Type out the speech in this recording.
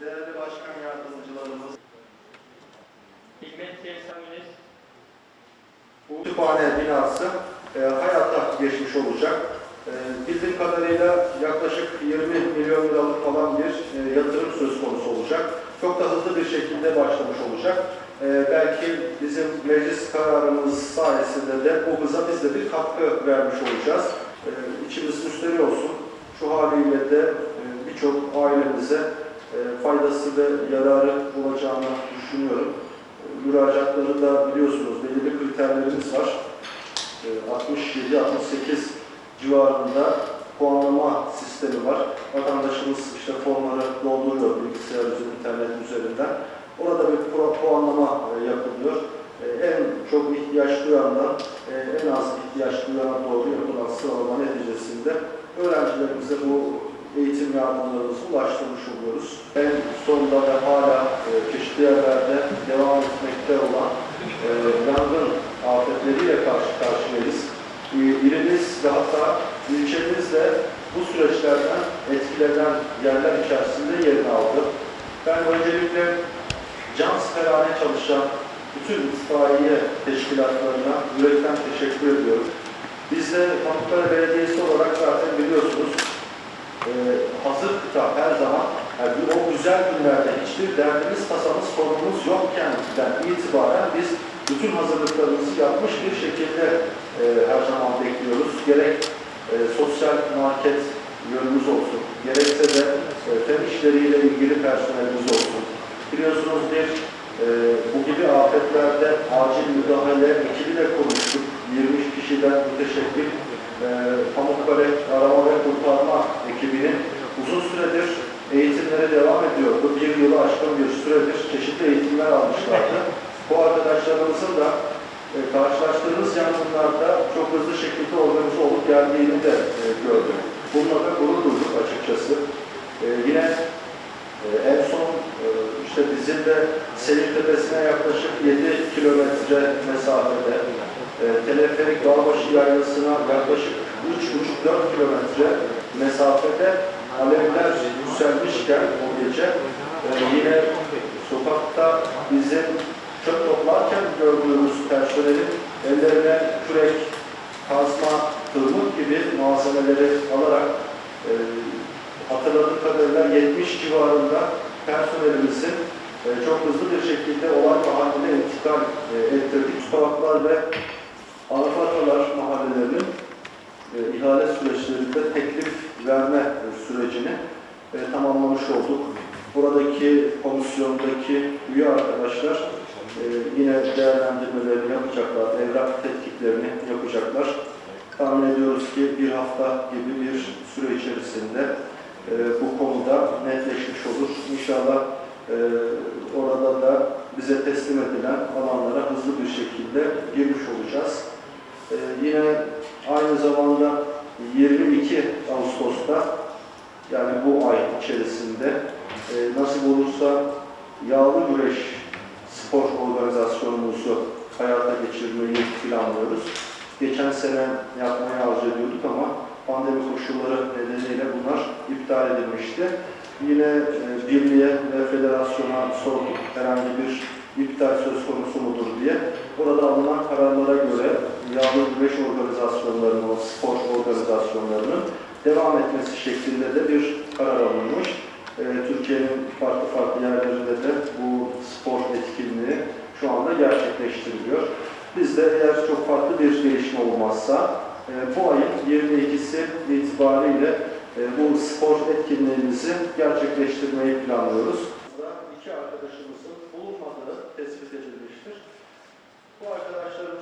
değerli başkan yardımcılarımız, Hikmet Tesami'niz bu kütüphane binası e, hayata geçmiş olacak. E, bildiğim kadarıyla yaklaşık 20 milyon liralık falan bir e, yatırım söz konusu olacak. Çok da hızlı bir şekilde başlamış olacak. E, belki bizim meclis kararımız sayesinde de bu hıza biz de bir katkı vermiş olacağız. E, içimiz müşteri olsun. Şu haliyle de e, birçok ailemize e, faydası ve yararı olacağını düşünüyorum. E, Müracaatları da biliyorsunuz belli bir kriterlerimiz var. E, 67-68 civarında puanlama sistemi var. Vatandaşımız işte formları dolduruyor bilgisayar üzerinden, internet üzerinden. Orada bir pu- puanlama e, yapılıyor. E, En çok ihtiyaç duyandan e, en az ihtiyaç duyana doğru yapılan sıralama neticesinde öğrencilerimize bu eğitim yardımlarımızı ulaştırmış oluyoruz. En sonunda da hala e, çeşitli yerlerde devam etmekte olan e, yangın afetleriyle karşı karşıyayız. E, İlimiz ve hatta ilçemiz de bu süreçlerden etkilenen yerler içerisinde yerini aldı. Ben öncelikle can siperhane çalışan bütün itfaiye teşkilatlarına yürekten teşekkür ediyorum. Biz de Pamukkale Belediyesi olarak zaten biliyorsunuz e, hazır kıta her zaman yani o güzel günlerde hiçbir derdimiz, tasamız, sorunumuz yokken itibaren biz bütün hazırlıklarımızı yapmış bir şekilde e, her zaman bekliyoruz. Gerek e, sosyal market yönümüz olsun, gerekse de e, fen işleriyle ilgili personelimiz olsun. Biliyorsunuz bir e, bu gibi afetlerde acil müdahale ekibi de kurmuştuk. 20 kişiden müteşekkil e, Pamukkale Arama ve Kurtarma ekibinin uzun süredir eğitimleri devam ediyor. Bu bir yılı aşkın bir süredir çeşitli eğitimler almışlardı. Bu arkadaşlarımızın da e, karşılaştığımız yangınlarda çok hızlı şekilde organize olup geldiğini de e, gördük. Bununla da gurur duyduk açıkçası. E, yine e, en son e, işte bizim de Selim Tepesi'ne yaklaşık 7 kilometre mesafede, e, teleferik Dağbaşı Yaylası'na yaklaşık 3,5-4 kilometre mesafede alevler yükselmişken o gece e, yine sokakta bizim çöp toplarken gördüğümüz personelin ellerine kürek, kazma, tırmık gibi malzemeleri alarak e, hatırladığım kadarıyla 70 civarında personelimizin e, çok hızlı bir şekilde olay mahalline intikal e, ettirdik. Sokaklar ve Arifatalar mahallelerinin e, ihale süreçlerinde teklif verme sürecini e, tamamlamış olduk. Buradaki komisyondaki üye arkadaşlar e, yine değerlendirmelerini yapacaklar, evrak tetkiklerini yapacaklar. Tahmin ediyoruz ki bir hafta gibi bir süre içerisinde e, bu konuda netleşmiş olur. İnşallah e, orada da bize teslim edilen alanlara hızlı bir şekilde girmiş. E, yine aynı zamanda 22 Ağustos'ta yani bu ay içerisinde e, nasip olursa yağlı güreş spor organizasyonumuzu hayata geçirmeyi planlıyoruz. Geçen sene yapmaya arzu ediyorduk ama pandemi koşulları nedeniyle bunlar iptal edilmişti. Yine e, birliğe ve federasyona sorduk herhangi bir iptal söz konusu mudur diye. Orada alınan kararlara göre yağlı güreş organizasyonlarının, spor organizasyonlarının devam etmesi şeklinde de bir karar alınmış. E, Türkiye'nin farklı farklı yerlerinde de bu spor etkinliği şu anda gerçekleştiriliyor. Biz de eğer çok farklı bir gelişme olmazsa e, bu ayın 22'si itibariyle e, bu spor etkinliğimizi gerçekleştirmeyi planlıyoruz. İki arkadaşımızın 货车是。